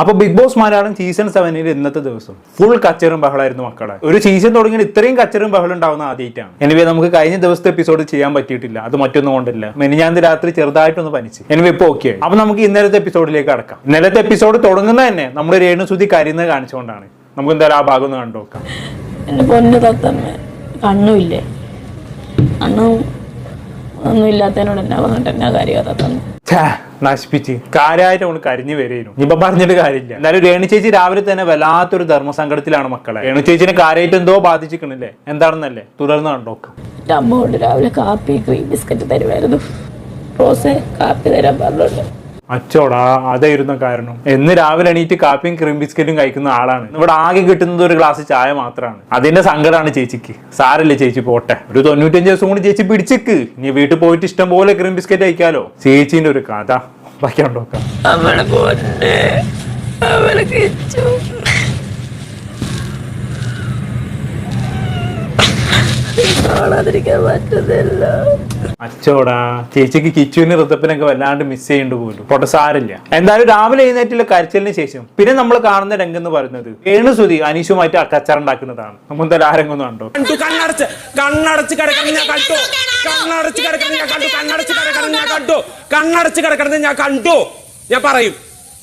അപ്പൊ big Boss Malayalam season സെവനിൽ ഇന്നത്തെ ദിവസം ഫുൾ കച്ചറും ബഹളായിരുന്നു മക്കളെ. ഒരു സീസൺ തുടങ്ങിയ ഇത്രയും കച്ചറും ബഹളം ഉണ്ടാവുന്ന ആദ്യമായിട്ടാണ്. എനിവേ നമുക്ക് കഴിഞ്ഞ ദിവസത്തെ എപ്പിസോഡ് ചെയ്യാൻ പറ്റിയിട്ടില്ല. അത് മറ്റൊന്നും കൊണ്ടില്ല. മെനിഞ്ഞാന്ന് രാത്രി ചെറുതായിട്ടൊന്ന് പനിച്ച്. എനിവേ ഇപ്പൊ ഓക്കെ അപ്പൊ നമുക്ക് ഇന്നലത്തെ എപ്പിസോഡിലേക്ക് അടക്കാം ഇന്നലത്തെ എപ്പിസോഡ് തുടങ്ങുന്ന തന്നെ നമ്മൾ രേണുസുതി കരുന്നത് കാണിച്ചുകൊണ്ടാണ്. നമുക്ക് എന്തായാലും ആ ഭാഗം ഒന്ന് കണ്ടു നോക്കാം. കണ്ണുമില്ലേ കണ്ണും ഒന്നും ഇല്ലാത്തതിനോട് എന്നാ പറഞ്ഞിട്ട് എന്നാ കാര്യമാ തത്തമ്മ ഛേ, നശിപ്പിച്ച് കാര്യമായിട്ട് അവൾ കരിഞ്ഞു വരെയും ഇപ്പൊ പറഞ്ഞിട്ട് കാര്യമില്ല. എന്തായാലും രേണു ചേച്ചി രാവിലെ തന്നെ വല്ലാത്തൊരു ധർമ്മസങ്കടത്തിലാണ് മക്കളെ. രേണു ചേച്ചിനെ കാര്യമായിട്ട് എന്തോ ബാധിച്ചിക്കണില്ലേ എന്താണെന്നല്ലേ? തുടർന്ന് കണ്ടോക്കാം അമ്മ കൊണ്ട് രാവിലെ കാപ്പി ബിസ്ക്കറ്റ് തരുമായിരുന്നു റോസെ കാപ്പി തരാൻ പറഞ്ഞിട്ടുണ്ട് അച്ചോടാ അതായിരുന്നു കാരണം. എന്ന് രാവിലെ എണീറ്റ് കാപ്പിയും ക്രീം ബിസ്ക്കറ്റും കഴിക്കുന്ന ആളാണ്. ഇവിടെ ആകെ കിട്ടുന്നത് ഒരു ഗ്ലാസ് ചായ മാത്രമാണ് അതിന്റെ സങ്കടമാണ് ചേച്ചിക്ക്. സാരല്ലേ ചേച്ചി പോട്ടെ. ഒരു തൊണ്ണൂറ്റഞ്ച് ദിവസം കൊണ്ട് ചേച്ചി പിടിച്ചിക്ക്. ഇനി വീട്ടിൽ പോയിട്ട് ഇഷ്ടം പോലെ ക്രീം ബിസ്ക്കറ്റ് കഴിക്കാലോ. ചേച്ചീന്റെ ഒരു കഥ. ബാക്കി അവളെ കാണാതിരിക്കാൻ പറ്റുന്നില്ല. അച്ചോടാ ചേച്ചിക്ക് കിച്ചുവിന് ഋതപ്പിനൊക്കെ വല്ലാണ്ട് മിസ് ചെയ്യേണ്ടി പോലും പോട്ടെ സാരില്ല എന്തായാലും രാവിലെ എഴുന്നേറ്റുള്ള കരച്ചിലിന് ശേഷം പിന്നെ നമ്മൾ കാണുന്ന രംഗം എന്ന് പറയുന്നത് ഏണു സുതി അനീഷുമായിട്ട് കച്ചറുണ്ടാക്കുന്നതാണ് നമ്മൾ എന്തായാലും ആ രംഗം ഒന്ന് കണ്ടോ? കണ്ടു കണ്ണടച്ച് കണ്ണടച്ച് കിടക്കണം ഞാൻ കണ്ടു. കണ്ണടച്ച് കിടക്കണം ഞാൻ കണ്ടു. കണ്ണടച്ച് കിടക്കണം ഞാൻ കണ്ടു. കണ്ണടച്ച് കിടക്കണം ഞാൻ കണ്ടു. ഞാൻ പറയും.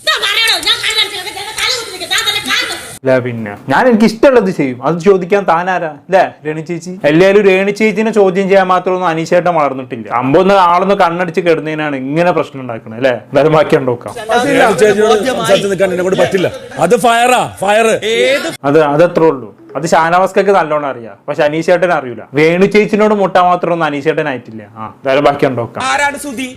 ഞാൻ പറയണോ? ഞാൻ കണ്ണടച്ച് കിടക്കട്ടെ, തല കുത്തി നിൽക്ക്, താൻ തന്നെ കാരണം. അല്ല പിന്നെ. ഞാൻ എനിക്ക് ഇഷ്ടമുള്ളത് ചെയ്യും. അത് ചോദിക്കാൻ താനാരാ? അല്ലേ രേണു ചേച്ചി. എല്ലാവരും രേണു ചേച്ചിനെ ചോദ്യം ചെയ്യാൻ മാത്രമൊന്നും അനീഷേട്ടൻ വളർന്നിട്ടില്ല. അമ്പൊന്ന് ആളൊന്ന് കണ്ണടിച്ച് കിടന്നതിനാണ് ഇങ്ങനെ പ്രശ്നം ഉണ്ടാക്കുന്നത് അല്ലേ എന്തായാലും ബാക്കി ഉണ്ടോക്കാം പറ്റില്ല. അത് ഫയറാ ഫയർ അത് അതത്രേ ഉള്ളൂ. അത് ഷാനവാസ്കൊക്കെ നല്ലോണം അറിയാം. പക്ഷെ അനീഷേട്ടൻ അറിയില്ല വേണു ചേച്ചിനോട് മുട്ടാൻ മാത്രമൊന്നും അനീഷേട്ടൻ ആയിട്ടില്ല ആ എന്തായാലും ബാക്കി ഉണ്ടോക്കാം ആരാണ് സുധി?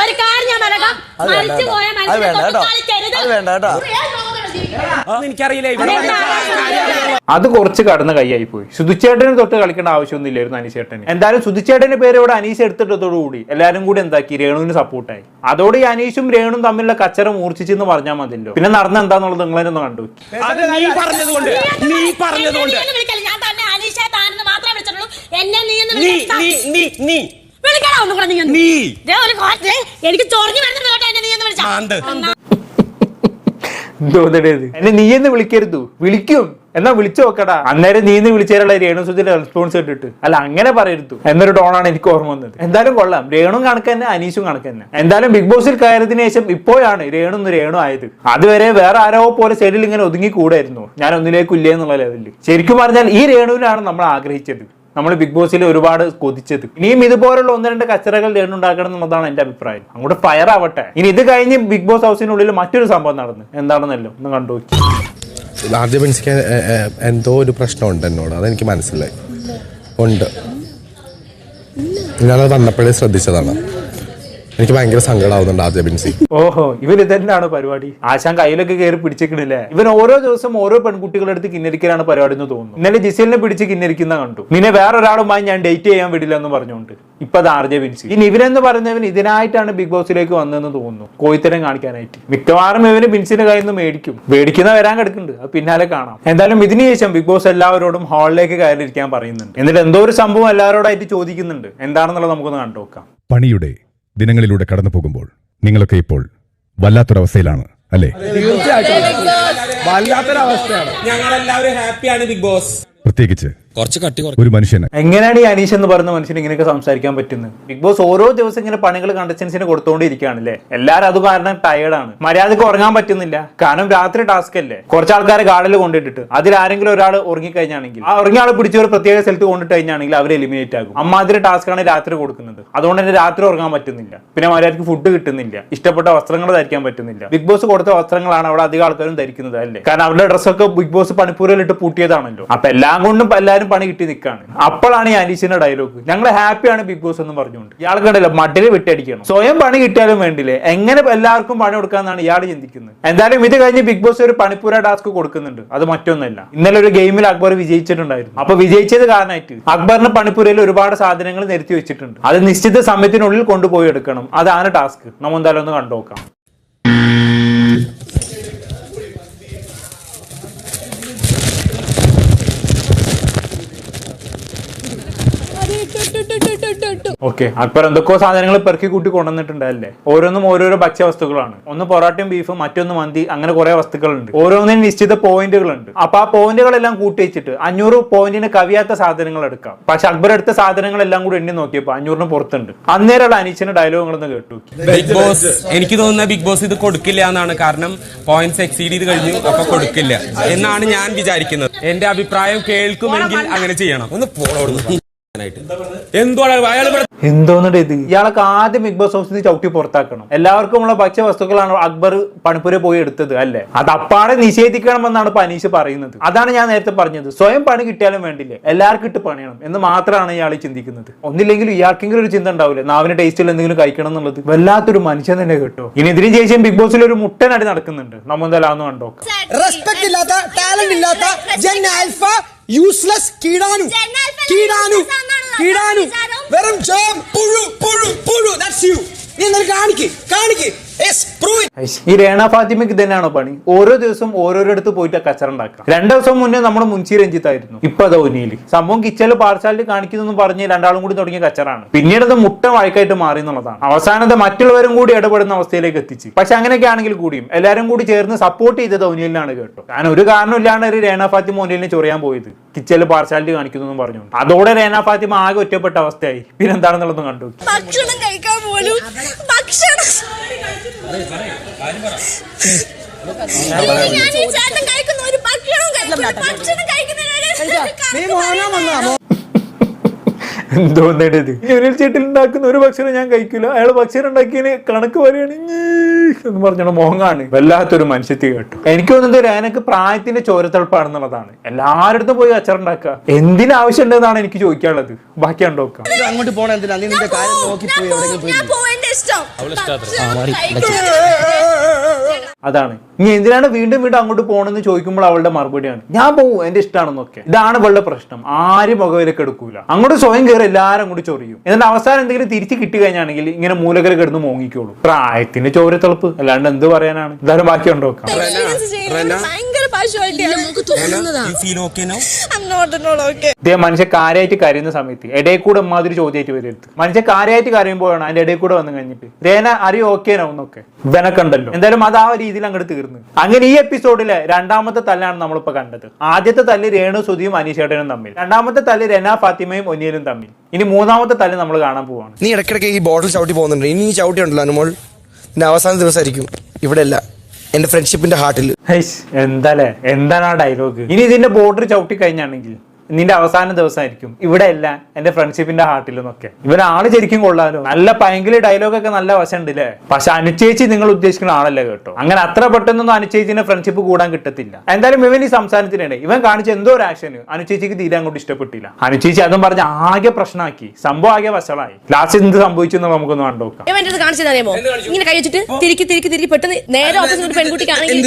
ഒരു കാര്യം ഞാൻ പറയട്ടെ, മരിച്ചു പോയ മനുഷ്യനെ എനിക്കറിയില്ല അത് കുറച്ച് കടന്ന കൈയായി പോയി. സുധിച്ചേട്ടനെ തൊട്ട് കളിക്കേണ്ട ആവശ്യമൊന്നുമില്ലായിരുന്നു അനീഷേട്ടന്. എന്തായാലും സുധിച്ചേട്ടന്റെ പേര് ഇവിടെ അനീഷ് എടുത്തിട്ടതോടുകൂടി എല്ലാരും കൂടി എന്താക്കി? രേണുവിന് സപ്പോർട്ടായി അതോടെ ഈ അനീഷും രേണും തമ്മിലുള്ള കച്ചറ മൂർച്ഛിച്ചെന്ന് പറഞ്ഞാൽ മതിയല്ലോ. പിന്നെ നടന്ന എന്താന്നുള്ളത് നിങ്ങൾ തന്നെ കണ്ടു. അത് നീ പറഞ്ഞതുകൊണ്ട് നീ നീ എന്ന് നീ. നീ നീ നീ വിളിക്കടാ ഒന്നും കൂടെ നീ ഒന്ന്. നീ. ദേ ഒരു കോട്ട്, എനിക്ക് ചൊറിഞ്ഞു വരുന്നുണ്ട് കേട്ടോ എന്നെ നീ എന്ന് വിളിച്ചാ. മാന്ത്. തോന്നണേത് എന്നെ നീ എന്ന് വിളിക്കരുത്. വിളിക്കും. എന്നാ വിളിച്ചു നോക്കടാ. അന്നേരം നീ എന്ന് വിളിച്ചാലുള്ള രേണുസുതിന്റെ റെസ്പോൺസ് ഇട്ടിട്ട് അല്ല അങ്ങനെ പറയരുത്. എന്നൊരു ടോണാണ് എനിക്ക് ഓർമ്മ വന്നത്. എന്തായാലും കൊള്ളാം. രേണും കണക്ക് തന്നെ അനീഷും കണക്ക് തന്നെ. എന്തായാലും ബിഗ് ബോസിൽ കയറിയതിനു ശേഷം ഇപ്പോഴാണ് രേണു ഒന്ന് രേണു ആയത്. അതുവരെ വേറെ ആരോ പോലെ സൈഡിൽ ഇങ്ങനെ ഒതുങ്ങി കൂടായിരുന്നു. ഞാൻ ഒന്നിലേക്ക് ഇല്ലേ എന്നുള്ള ലെവലിൽ ശരിക്കും പറഞ്ഞാൽ ഈ രേണുവിനാണ് നമ്മൾ ആഗ്രഹിച്ചത്. നമ്മൾ ബിഗ് ബോസിൽ ഒരുപാട് കൊതിച്ചത് ഇനിയും ഇതുപോലുള്ള ഒന്ന് രണ്ട് കച്ചറകൾ ഉണ്ടാക്കണം എന്നുള്ളതാണ് എന്റെ അഭിപ്രായം. അങ്ങോട്ട് ഫയർ ആവട്ടെ. ഇനി ഇത് കഴിഞ്ഞ് ബിഗ് ബോസ് ഹൗസിനുള്ളിൽ മറ്റൊരു സംഭവം നടന്നു. എന്താണെന്നല്ലോ? ഒന്ന് കണ്ടു എന്തോ ഒരു പ്രശ്നം പ്രശ്നമുണ്ട് എന്നോട്. അതെനിക്ക് മനസ്സിലായി. ഉണ്ട്. ഞാനത് വന്നപ്പോഴേ ശ്രദ്ധിച്ചതാണ്. എനിക്ക് ഭയങ്കര സങ്കടമാവുന്നുണ്ട് ആദ്യ ബിൻസി. ഓഹോ ഇവൻ ഇതെന്താണ് പരിപാടി? ആശാൻ കയ്യിലൊക്കെ കയറി പിടിച്ചേക്കണില്ലേ ഇവൻ ഓരോ ദിവസം ഓരോ പെൺകുട്ടികളുടെ അടുത്ത് കിന്നരിക്കലാണ് പരിപാടി എന്ന് തോന്നുന്നു. ഇന്നലെ ജിസലിനെ പിടിച്ച് കിന്നരിക്കുന്ന കണ്ടു. നിന്നെ വേറൊരാളുമായി ഞാൻ ഡേറ്റ് ചെയ്യാൻ വിടില്ല എന്ന് പറഞ്ഞുകൊണ്ട്. ഇപ്പൊ അത് ആർജെ ബിൻസി. ഇനി ഇവനെന്ന് പറയുന്നവൻ ഇതിനായിട്ടാണ് ബിഗ് ബോസിലേക്ക് വന്നതെന്ന് തോന്നുന്നു. കോയിത്തരം കാണിക്കാനായിട്ട്. മിക്കവാറും ഇവന് ബിൻസിന്റെ കയ്യിൽ നിന്ന് മേടിക്കും. മേടിക്കുന്ന വരാൻ കിടക്കുന്നുണ്ട്. അത് പിന്നാലെ കാണാം. എന്തായാലും ഇതിനുശേഷം ബിഗ് ബോസ് എല്ലാവരോടും ഹാളിലേക്ക് കയറിയിരിക്കാൻ പറയുന്നുണ്ട്. എന്നിട്ട് എന്തോ ഒരു സംഭവം എല്ലാവരോടായിട്ട് ചോദിക്കുന്നുണ്ട്. എന്താണെന്നുള്ളത് നമുക്കൊന്ന് കണ്ടു നോക്കാം പണിയുടെ ദിനങ്ങളിലൂടെ കടന്നു പോകുമ്പോൾ നിങ്ങളൊക്കെ ഇപ്പോൾ വല്ലാത്തൊരവസ്ഥയിലാണ് അല്ലേ? തീർച്ചയായിട്ടും. വല്ലാത്തൊരവസ്ഥയാണ്. ഞങ്ങളെല്ലാവരും ഹാപ്പിയാണ് ബിഗ് ബോസ്. പ്രത്യേകിച്ച് കുറച്ച് കട്ടി ഒരു മനുഷ്യന്. എങ്ങനെയാണ് ഈ അനീഷ് എന്ന് പറയുന്ന മനുഷ്യന് ഇങ്ങനെയൊക്കെ സംസാരിക്കാൻ പറ്റുന്നത്? ബിഗ് ബോസ് ഓരോ ദിവസം ഇങ്ങനെ പണികൾ കണ്ടസ്റ്റൻസിന് കൊടുത്തോണ്ടിരിക്കുകയാണല്ലേ? എല്ലാവരും അത് കാരണം ടയേർഡാണ് മര്യാദയ്ക്ക് ഉറങ്ങാൻ പറ്റുന്നില്ല. കാരണം രാത്രി ടാസ്ക് അല്ലേ? കുറച്ച് ആൾക്കാരെ ഗാർഡിൽ കൊണ്ടിട്ടിട്ട്. അതിൽ ആരെങ്കിലും ഒരാൾ ഉറങ്ങിക്കഴിഞ്ഞാണെങ്കിൽ ആ ഉറങ്ങിയ ആൾ പിടിച്ച് ഒരു പ്രത്യേക സ്ഥലത്ത് കൊണ്ടിട്ട് കഴിഞ്ഞാണെങ്കിൽ അവർ എലിമിനേറ്റ് ആകും. അമ്മാതിരി ടാസ്ക് ആണ് രാത്രി കൊടുക്കുന്നത്. അതുകൊണ്ട് തന്നെ രാത്രി ഉറങ്ങാൻ പറ്റുന്നില്ല. പിന്നെ മര്യാദയ്ക്ക് ഫുഡ് കിട്ടുന്നില്ല. ഇഷ്ടപ്പെട്ട വസ്ത്രങ്ങൾ ധരിക്കാൻ പറ്റുന്നില്ല. ബിഗ് ബോസ് കൊടുത്ത വസ്ത്രങ്ങളാണ് അവിടെ അധികം ആൾക്കാരും ധരിക്കുന്നത് അല്ലേ? കാരണം അവരുടെ ഡ്രസ്സൊക്കെ ബിഗ് ബോസ് പണിപ്പൂരയിലിട്ട് പൂട്ടിയതാണല്ലോ. അപ്പൊ എല്ലാം കൊണ്ടും എല്ലാവരും പണി കിട്ടി നിൽക്കാണ് അപ്പോഴാണ് ഈ അനീഷിന്റെ ഡയലോഗ് ഞങ്ങൾ ഹാപ്പിയാണ് ബിഗ് ബോസ് എന്ന് പറഞ്ഞുകൊണ്ട്. ഇയാൾ കണ്ടല്ലോ മട്ടിൽ വിട്ടടിക്കണം സ്വയം പണി കിട്ടിയാലും വേണ്ടില്ലേ എങ്ങനെ എല്ലാവർക്കും പണി കൊടുക്കാന്നാണ് ഇയാൾ ചിന്തിക്കുന്നത്. എന്തായാലും ഇത് കഴിഞ്ഞ് ബിഗ് ബോസ് ഒരു പണിപ്പൂര ടാസ്ക് കൊടുക്കുന്നുണ്ട്. അത് മറ്റൊന്നല്ല. ഇന്നലെ ഒരു ഗെയിമിൽ അക്ബർ വിജയിച്ചിട്ടുണ്ടായിരുന്നു. അപ്പൊ വിജയിച്ചത് കാരണമായിട്ട് അക്ബറിന് പണിപ്പുരയിൽ ഒരുപാട് സാധനങ്ങൾ നിരത്തി വെച്ചിട്ടുണ്ട്. അത് നിശ്ചിത സമയത്തിനുള്ളിൽ കൊണ്ടുപോയി എടുക്കണം. അതാണ് ടാസ്ക് നമ്മൾ എന്തായാലും ഒന്ന് കണ്ടു നോക്കാം ഓക്കെ. അക്ബർ എന്തൊക്കെയോ സാധനങ്ങൾ പെറുക്കി കൂട്ടി കൊണ്ടുവന്നിട്ടുണ്ടല്ലേ ഓരോന്നും ഓരോരോ ഭക്ഷ്യവസ്തുക്കളാണ് ഒന്ന് പൊറോട്ടയും ബീഫും മറ്റൊന്ന് മന്തി അങ്ങനെ കുറെ വസ്തുക്കളുണ്ട്. ഓരോന്നിനും നിശ്ചിത പോയിന്റുകളുണ്ട്. അപ്പൊ ആ പോയിന്റുകളെല്ലാം കൂട്ടി വെച്ചിട്ട് അഞ്ഞൂറ് പോയിന്റിന് കവിയാത്ത സാധനങ്ങൾ എടുക്കാം. പക്ഷെ അക്ബർ എടുത്ത സാധനങ്ങളെല്ലാം കൂടി എണ്ണി നോക്കിയപ്പോ അഞ്ഞൂറിന് പുറത്തുണ്ട്. അന്നേരമുള്ള അനീച്ചിന്റെ ഡയലോഗുകളൊന്ന് കേട്ടു ബിഗ് ബോസ് എനിക്ക് തോന്നുന്ന ബിഗ് ബോസ് ഇത് കൊടുക്കില്ല എന്നാണ്. കാരണം പോയിന്റ്സ് എക്സീഡ് ചെയ്ത് കഴിഞ്ഞു അപ്പൊ കൊടുക്കില്ല. എന്നാണ് ഞാൻ വിചാരിക്കുന്നത്. എന്റെ അഭിപ്രായം കേൾക്കുമെങ്കിൽ അങ്ങനെ ചെയ്യണം. ഒന്ന് പോണോടുന്നു ഇയാളൊക്കെ ആദ്യം ബിഗ് ബോസ് ഹൗസിൽ നിന്ന് ചവിട്ടി പുറത്താക്കണം. എല്ലാവർക്കും ഉള്ള ഭക്ഷ്യ വസ്തുക്കളാണ് അക്ബർ പണിപ്പുര പോയി എടുത്തത് അല്ലേ? അത് അപ്പാടെ നിഷേധിക്കണമെന്നാണ് പനീഷ് പറയുന്നത്. അതാണ് ഞാൻ നേരത്തെ പറഞ്ഞത്. സ്വയം പണി കിട്ടിയാലും വേണ്ടില്ലേ? എല്ലാവർക്കും ഇട്ട് പണിയണം എന്ന് മാത്രമാണ് ഇയാൾ ചിന്തിക്കുന്നത്. ഒന്നില്ലെങ്കിലും ഇയാൾക്കെങ്കിലും ഒരു ചിന്ത ഉണ്ടാവില്ലേ? നാവിന് ടേസ്റ്റിൽ എന്തെങ്കിലും കഴിക്കണം എന്നുള്ളത്. വല്ലാത്തൊരു മനുഷ്യൻ തന്നെ കേട്ടോ. ഇനി ഇതിനു ശേഷം ബിഗ് ബോസിൽ ഒരു മുട്ടനടി നടക്കുന്നുണ്ട്. നമ്മെന്തായാലും കണ്ടോ റെസ്പെക്ട് ഇല്ലാത്ത ടാലന്റ് ഇല്ലാത്ത യൂസ്ലെസ് കീടാനു. കീടാനു കീടാനു. വെറും ജോം പുഴു പുഴു പുഴു. ദാറ്റ്സ് യു നീ എന്നാൽ കാണിക്ക് കാണിക്ക്. ഈ രേണ ഫാത്തിമയ്ക്ക് തന്നെയാണോ പണി? ഓരോ ദിവസവും ഓരോരിടത്ത് പോയിട്ട് കച്ചറ ഉണ്ടാക്കാം രണ്ടു ദിവസം മുന്നേ നമ്മുടെ മുൻസി രഞ്ജിത്തായിരുന്നു ഇപ്പൊ അത് ഒനിയിൽ സംഭവം കിച്ചൽ പാർശാലിൽ കാണിക്കുന്നു പറഞ്ഞ് രണ്ടാളും കൂടി തുടങ്ങിയ കച്ചറാണ് പിന്നീട് അത് മുട്ട വഴക്കായിട്ട് മാറി എന്നുള്ളതാണ്. അവസാനത്തെ മറ്റുള്ളവരും കൂടി ഇടപെടുന്ന അവസ്ഥയിലേക്ക് എത്തിച്ച്. പക്ഷെ അങ്ങനെയൊക്കെ ആണെങ്കിൽ കൂടിയും എല്ലാവരും കൂടി ചേർന്ന് സപ്പോർട്ട് ചെയ്തത് ഒനിയലിനാണ് കേട്ടോ. ഞാൻ ഒരു കാരണമില്ലാണ്ട് ഒരു രേണ ഫാത്തിമ ഒനിയലിനെ ചൊറിയാൻ പോയത്. കിച്ചൽ പാർശാലിൽ കാണിക്കുന്നു എന്ന് പറഞ്ഞു അതോടെ രേണ ഫാത്തിമ ആകെ ഒറ്റപ്പെട്ട അവസ്ഥയായി. പിന്നെന്താണെന്നുള്ളതും കണ്ടു ഭക്ഷണം കഴിക്കാൻ പോലും ഭക്ഷണം ഞാൻ ഈ ചേട്ടൻ കഴിക്കുന്ന ഒരു ഭക്ഷണം കഴിക്കുന്ന ഭക്ഷണം കഴിക്കുന്നതിന് എന്തോന്നിട്ട് ഇത് യൂണിയൻ ചേട്ടിൽ ഉണ്ടാക്കുന്ന ഒരു ഭക്ഷണം ഞാൻ കഴിക്കില്ല അയാൾ ഭക്ഷണം ഉണ്ടാക്കിയതിന് കണക്ക് പറയുകയാണെങ്കിൽ എന്ന് പറഞ്ഞാൽ മോങ്ങാണ്. വല്ലാത്തൊരു മനുഷ്യത്തി കേട്ടു. എനിക്ക് തോന്നുന്നത് അതിനൊക്കെ പ്രായത്തിന്റെ ചോരത്തളപ്പാണെന്നുള്ളതാണ്. എല്ലാവരുടെ പോയി അച്ചറുണ്ടാക്കുക എന്തിനാവശ്യമുണ്ടെന്നാണ് എനിക്ക് ചോദിക്കാനുള്ളത്. ബാക്കി ഉണ്ടോക്കാം അങ്ങോട്ട് പോകണം എന്തിനാ? നീ നിന്റെ കാര്യം നോക്കി പോയി എവിടെയെങ്കിലും പോയി ഇഷ്ടം. അതാണ്. ഇനി എന്തിനാണ് വീണ്ടും വീണ്ടും അങ്ങോട്ട് പോകണമെന്ന് ചോദിക്കുമ്പോൾ അവളുടെ മറുപടിയാണ്. ഞാൻ പോകും എന്റെ ഇഷ്ടമാണെന്നൊക്കെ ഇതാണ് ഇവളുടെ പ്രശ്നം. ആരും മുഖവിലേക്ക് എടുക്കൂല. അങ്ങോട്ട് സ്വയം കയറി എല്ലാവരും അങ്ങോട്ട് ചൊറിയും. എന്നിട്ട് അവസാനം എന്തെങ്കിലും തിരിച്ചു കിട്ടി കഴിഞ്ഞാണെങ്കിൽ ഇങ്ങനെ മൂലകര കിടന്ന് മോങ്ങിക്കോളൂ. പ്രായത്തിന്റെ ചോരത്തിളപ്പ്. അല്ലാണ്ട് എന്ത് പറയാനാണ്? ഇതാരും ബാക്കി ഉണ്ടോക്കാം മനുഷ്യ കാര്യമായിട്ട് കരയുന്ന സമയത്ത് ഇടയിൽ കൂടെ മാതിരി ചോദ്യമായിട്ട് വരരുത്. മനുഷ്യ കാര്യമായിട്ട് കരയുമ്പോഴാണ് അതിന്റെ ഇടയിൽ കൂടെ വന്ന് കഴിഞ്ഞിട്ട്. രേന അറിയോ ഓക്കെ എന്നൊക്കെ. ഇവനൊക്കെ ഉണ്ടല്ലോ എന്തായാലും അത് ആ രീതിയിൽ അങ്ങോട്ട് തീർന്നു. അങ്ങനെ ഈ എപ്പിസോഡിലെ രണ്ടാമത്തെ തല്ലാണ് നമ്മളിപ്പോ കണ്ടത്. ആദ്യത്തെ തല്ല് രേണു സുധിയും അനീഷേട്ടനും തമ്മിൽ. രണ്ടാമത്തെ തല്ല് രന ഫാത്തിമയും ഒന്നിയലും തമ്മിൽ. ഇനി മൂന്നാമത്തെ തല്ല് നമ്മൾ കാണാൻ പോവാണ്. നീ ഇടയ്ക്കിടയ്ക്ക് ഈ ബോട്ടിൽ ചവിട്ടി പോകുന്നുണ്ട് ഇനി ഈ ചവിട്ടി ഉണ്ടല്ലോ അനുമോൾ അവസാന ദിവസമായിരിക്കും ഇവിടെ അല്ല എന്റെ ഫ്രണ്ട്ഷിപ്പിന്റെ ഹാർട്ടിൽ ഹൈസ് എന്താലേ എന്താണ് ആ ഡയലോഗ് ഇനി ഇതിന്റെ ബോർഡർ ചവിട്ടി കഴിഞ്ഞാണെങ്കിൽ. നിന്റെ അവസാന ദിവസമായിരിക്കും. ഇവിടെ അല്ല എന്റെ ഫ്രണ്ട്ഷിപ്പിന്റെ ഹാർട്ടിലെന്നൊക്കെ ഇവൻ ആൾ ശരിക്കും കൊള്ളാലോ. നല്ല പയങ്കിൽ ഡയലോഗ് ഒക്കെ നല്ല വശമുണ്ട് അല്ലേ പക്ഷെ അനുചേച്ചി നിങ്ങൾ ഉദ്ദേശിക്കുന്ന ആളല്ലേ കേട്ടോ. അങ്ങനെ അത്ര പെട്ടെന്നൊന്നും അനുചേച്ചിന്റെ ഫ്രണ്ട്ഷിപ്പ് കൂടാൻ കിട്ടത്തില്ല. എന്തായാലും ഇവൻ ഈ സംസാരത്തിനിടെ ഇവൻ കാണിച്ച എന്തോ ഒരു ആക്ഷന് അനുചേച്ചിക്ക് തീരെ അങ്ങോട്ട് ഇഷ്ടപ്പെട്ടില്ല. അനുചേച്ചി അതും പറഞ്ഞ് ആകെ പ്രശ്നമാക്കി. സംഭവം ആകെ വശളായി ലാസ്റ്റ് എന്ത് സംഭവിച്ചു എന്ന് നമുക്കൊന്ന് കണ്ടോക്കാം ഇങ്ങനെ കൈ വെച്ചിട്ട് തിരിക്കി തിരിക്കി തിരിക്കി പെട്ടെന്ന് നേരെ ഓപ്പോസിറ്റ് പെൺകുട്ടിക്കാണെങ്കിൽ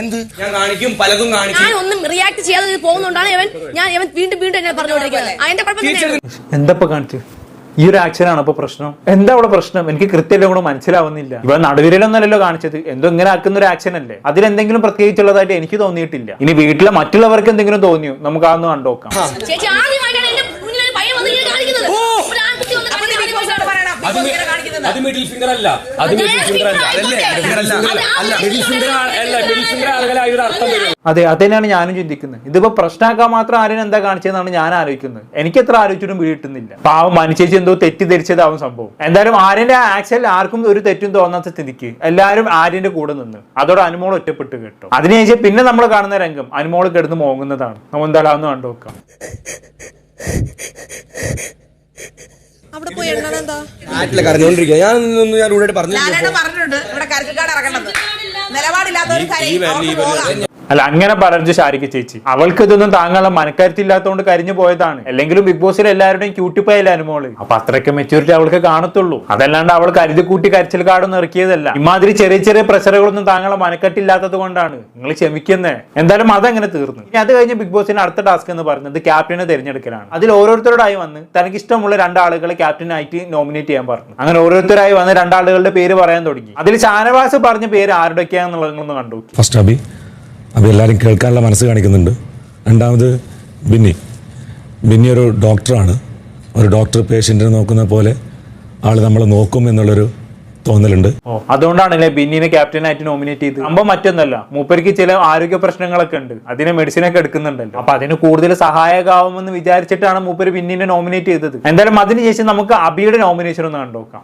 എന്ത്? ഞാൻ കാണിക്കും പലതും കാണിക്കും. ഞാൻ ഒന്നും റിയാക്ട് ചെയ്യാതെ ഇത് പോകുന്നോണ്ടാണ് ഇവൻ. ഞാൻ ഇവൻ വീണ്ടും വീണ്ടും എന്നെ പറഞ്ഞുകൊണ്ടിരിക്കുന്നത് അതിന്റെ കുഴപ്പം തന്നെയാണ്. എന്തപ്പോ കാണിച്ചു? ഈ ഒരു ആക്ഷനാണ് അപ്പൊ പ്രശ്നം? എന്താ അവിടെ പ്രശ്നം? എനിക്ക് കൃത്യമായിട്ട് കൂടെ മനസ്സിലാവുന്നില്ല. ഇവ നടുവിരലൊന്നല്ലല്ലോ കാണിച്ചത്. എന്തോ ഇങ്ങനെ ആക്കുന്ന ഒരു ആക്ഷൻ അല്ലേ? അതിലെന്തെങ്കിലും പ്രത്യേകിച്ചുള്ളതായിട്ട് എനിക്ക് തോന്നിയിട്ടില്ല. ഇനി വീട്ടിലെ മറ്റുള്ളവർക്ക് എന്തെങ്കിലും തോന്നിയോ? നമുക്ക് അതൊന്ന് കണ്ടോക്കാം ചേച്ചി ആദ്യമായിട്ടാണ് എന്റെ മുന്നിൽ ഒരു പയ്യൻ വന്ന് ഇങ്ങനെ കാണിക്കുന്നത്. ഒരു ആൺകുട്ടി വന്ന് കാണിക്കുന്നത് അത് അത് മിഡിൽ ഫിംഗർ അല്ല. അത് മിഡിൽ ഫിംഗർ അല്ല. അല്ല? മിഡിൽ ഫിംഗർ അല്ല. മിഡിൽ ഫിംഗർ ആളുകളായ ഒരു അർത്ഥം വരും അതെ അത് തന്നെയാണ് ഞാനും ചിന്തിക്കുന്നത്. ഇതിപ്പോ പ്രശ്നമാക്കാൻ മാത്രം ആരും എന്താ കാണിച്ചതെന്നാണ് ഞാൻ ആലോചിക്കുന്നത്. എനിക്ക് എത്ര ആലോചിച്ചിട്ടും വീട്ടുന്നില്ല പാവം മനുഷ്യേച്ചി എന്തോ തെറ്റിദ്ധരിച്ചതാവും സംഭവം. എന്തായാലും ആര്യന്റെ ആക്ഷനിൽ ആർക്കും ഒരു തെറ്റും തോന്നാത്ത സ്ഥിതിക്ക് എല്ലാവരും ആര്യന്റെ കൂടെ നിന്ന്. അതോടെ അനുമോൾ ഒറ്റപ്പെട്ട് കേട്ടോ. അതിനുശേഷം പിന്നെ നമ്മൾ കാണുന്ന രംഗം. അനുമോൾ കിടന്ന് മോങ്ങുന്നതാണ്. നമ്മൾ എന്തായാലും കണ്ടു കണ്ടുനോക്കാം അവിടെ പോയി എണ്ണണം എന്താ നാട്ടിലെ കരഞ്ഞോണ്ടിരിക്കുക ഞാൻ ഒന്നും ഞാൻ ഇവിടെ പറഞ്ഞു ഞാനേട്ടാ പറഞ്ഞിട്ടുണ്ട് ഇവിടെ കരുത്തിക്കാട് ഇറങ്ങേണ്ടത് നിലപാടില്ലാത്ത ഒരു കാര്യം അവർക്ക് പോകാം. അല്ല അങ്ങനെ പറഞ്ഞു ശാരിക്ക് ചേച്ചി. അവൾക്ക് ഇതൊന്നും താങ്കളുടെ മനക്കരുത്തില്ലാത്തതുകൊണ്ട് കരിഞ്ഞു പോയതാണ്. അല്ലെങ്കിലും ബിഗ് ബോസിൽ എല്ലാവരുടെയും ക്യൂട്ടിപ്പായില്ല അനുമോൾ? അപ്പൊ അത്രയ്ക്ക് മെച്ചൂരിറ്റി അവൾക്ക് കാണത്തുള്ളൂ. അതല്ലാണ്ട് അവൾ കരുതി കൂട്ടി കരച്ചിൽ കാടൊന്നും ഇറക്കിയതല്ല. ഇമാതിരി ചെറിയ ചെറിയ പ്രഷറുകളൊന്നും താങ്കളെ മനക്കെട്ടില്ലാത്തത് കൊണ്ടാണ് നിങ്ങൾ ക്ഷമിക്കുന്നേ. എന്തായാലും അതങ്ങനെ തീർന്നു? ഇനി അത് കഴിഞ്ഞ് ബിഗ് ബോസിന്റെ അടുത്ത ടാസ്ക് എന്ന് പറയുന്നത് ക്യാപ്റ്റനെ തിരഞ്ഞെടുക്കലാണ്. അതിൽ ഓരോരുത്തരോടായി വന്ന് തനിക്ക് ഇഷ്ടമുള്ള രണ്ടാളുകളെ ക്യാപ്റ്റനായിട്ട് നോമിനേറ്റ് ചെയ്യാൻ പറഞ്ഞു. അങ്ങനെ ഓരോരുത്തരായി വന്ന് രണ്ടാളുകളുടെ പേര് പറയാൻ തുടങ്ങി. അതിൽ ഷാനവാസ് പറഞ്ഞ പേര് ആരുടെയൊക്കെയാന്നുള്ളത് കണ്ടു ഫസ്റ്റ് അബി എല്ലാവരും കേൾക്കാനുള്ള മനസ്സ് കാണിക്കുന്നുണ്ട്. രണ്ടാമത് ബിന്നി. ബിന്നി ഒരു ഡോക്ടറാണ് ഒരു ഡോക്ടർ പേഷ്യന്റിനെ നോക്കുന്ന പോലെ ആൾ നമ്മളെ നോക്കും എന്നുള്ളൊരു തോന്നലുണ്ട്. അതുകൊണ്ടാണല്ലേ ബിന്നിനെ ക്യാപ്റ്റനായിട്ട് നോമിനേറ്റ് ചെയ്ത്? സംഭവം മറ്റൊന്നല്ല മൂപ്പർക്ക് ചില ആരോഗ്യ പ്രശ്നങ്ങളൊക്കെ ഉണ്ട്. അതിന് മെഡിസിൻ ഒക്കെ എടുക്കുന്നുണ്ടല്ലോ. അപ്പൊ അതിന് കൂടുതൽ സഹായകമാവുമെന്ന് വിചാരിച്ചിട്ടാണ് മൂപ്പര് ബിന്നിനെ നോമിനേറ്റ് ചെയ്തത്. എന്തായാലും അതിനുശേഷം നമുക്ക് അബിയുടെ നോമിനേഷൻ ഒന്ന് കണ്ടുനോക്കാം